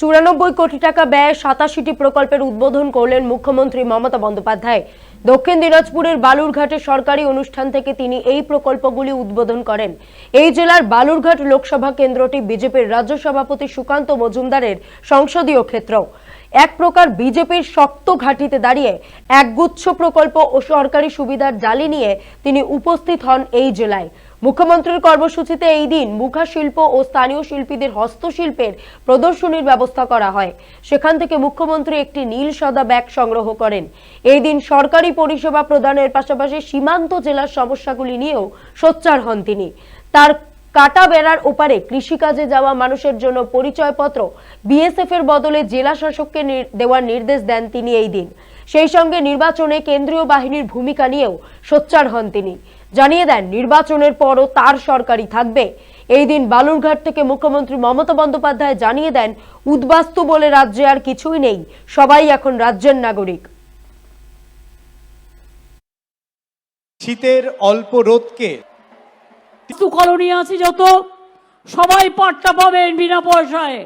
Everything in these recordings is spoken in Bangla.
চুরানব্বই কোটি টাকা ব্যয়ে সাতাশিটি প্রকল্পের উদ্বোধন করলেন মুখ্যমন্ত্রী মমতা বন্দ্যোপাধ্যায়। দক্ষিণ দিনাজপুরের বালুরঘাটে সরকারি অনুষ্ঠান থেকে তিনি এই প্রকল্পগুলি উদ্বোধন করেন। এই জেলার বালুরঘাট লোকসভা কেন্দ্রটি বিজেপির রাজ্য সভাপতি সুকান্ত মজুমদারের সংসদীয় ক্ষেত্র। এক প্রকার বিজেপির শক্ত ঘাঁটিতে দাঁড়িয়ে একগুচ্ছ প্রকল্প ও সরকারি সুবিধার জালি নিয়ে তিনি উপস্থিত হন এই জেলায়। মুখ্যমন্ত্রীর কর্মসূচিতে এই দিন মুখা শিল্প ও স্থানীয় শিল্পীদের হস্তশিল্পের প্রদর্শনীর ব্যবস্থা করা হয়। সেখান থেকে মুখ্যমন্ত্রী একটি নীল সাদা ব্যাগ সংগ্রহ করেন। এই দিন সরকারি পরিষেবা প্রদানের পাশাপাশি সীমান্ত জেলার সমস্যাগুলি নিয়েও সোচ্চার হন তিনি। তার কাটা বেড়ার ওপারে কৃষিকাজে যাওয়া মানুষের জন্য পরিচয়পত্র বিএসএফ এর বদলে জেলা শাসককে দেওয়ার নির্দেশ দেন তিনি এই দিন। সেই সঙ্গে নির্বাচনে কেন্দ্রীয় বাহিনীর ভূমিকা নিয়েও সোচ্চার হন তিনি। জানিয়ে দেন, নির্বাচনের পরও তার সরকারই থাকবে। এই দিন বালুরঘাট থেকে মুখ্যমন্ত্রী মমতা বন্দ্যোপাধ্যায় জানিয়ে দেন, উদ্বাস্তু বলে রাজ্যে আর কিছুই নেই, সবাই এখন রাজ্যের নাগরিক। শীতের অল্প রোদকে বাস্তু কলোনি আছে যত। সবাই পাট্টা পাবেন বিনা পয়সায়।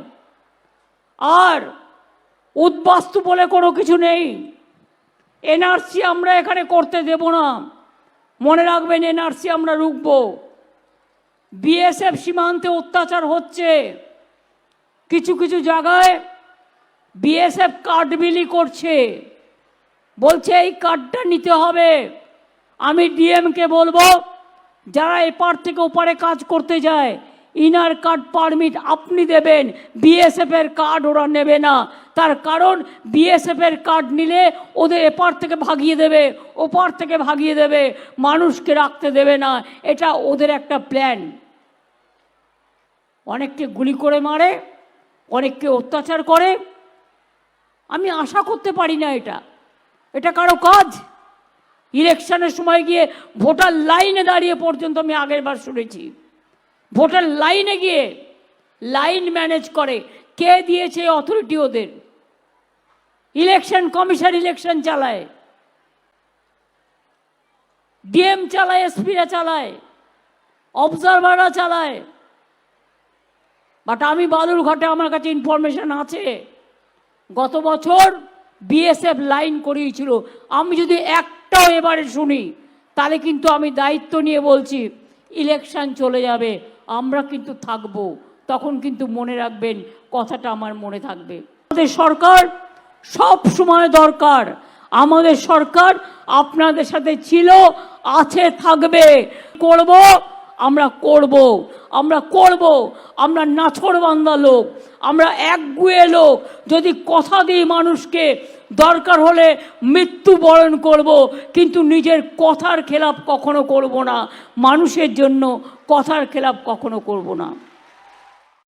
আর উদ্বাস্তু বলে কোনো কিছু নেই। এনআরসি আমরা এখানে করতে দেব না। মনে রাখবেন এনআরসি আমরা রুখব। বিএসএফ সীমান্তে অত্যাচার হচ্ছে। কিছু কিছু জায়গায় বিএসএফ কার্ড বিলি করছে। বলছে এই কার্ডটা নিতে হবে। আমি ডিএমকে বলব যারা এপার থেকে ওপারে কাজ করতে যায় ইনার কার্ড পারমিট আপনি দেবেন বিএসএফ এর কার্ড ওরা নেবে না। তার কারণ বিএসএফ এর কার্ড নিলে ওদের এপার থেকে ভাগিয়ে দেবে, ওপার থেকে ভাগিয়ে দেবে, মানুষকে রাখতে দেবে না। এটা ওদের একটা প্ল্যান অনেককে গুলি করে মারে, অনেককে অত্যাচার করে। আমি আশা করতে পারি না এটা। এটা কারও কাজ। ইলেকশনের সময় গিয়ে ভোটার লাইনে দাঁড়িয়ে পর্যন্ত আমি আগের বার শুনেছি। ভোটার লাইনে গিয়ে লাইন ম্যানেজ করে কে দিয়েছে অথরিটি ওদের। ইলেকশন কমিশন ইলেকশন চালায়। ডিএম চালায়, এসপিরা চালায়, অবজারভাররা চালায়। বাট আমি বালুরঘাটে আমার কাছে ইনফরমেশন আছে, গত বছর বিএসএফ লাইন করিয়েছিল। আমি যদি একটাও এবারে শুনি। তাহলে কিন্তু আমি দায়িত্ব নিয়ে বলছি, ইলেকশান চলে যাবে, আমরা কিন্তু থাকব। তখন কিন্তু মনে রাখবেন, কথাটা আমার মনে থাকবে। আমাদের সরকার সব সময় দরকার। আমাদের সরকার আপনাদের সাথে ছিল, আছে, থাকবে। করব আমরা করব আমরা করব, আমরা নাছর বান্দা লোক, আমরা একগুয়ে লোক। যদি কথা দিই মানুষকে দরকার হলে মৃত্যুবরণ করব, কিন্তু নিজের কথার খেলাপ কখনো করব না। মানুষের জন্য কথার খেলাপ কখনো করব না।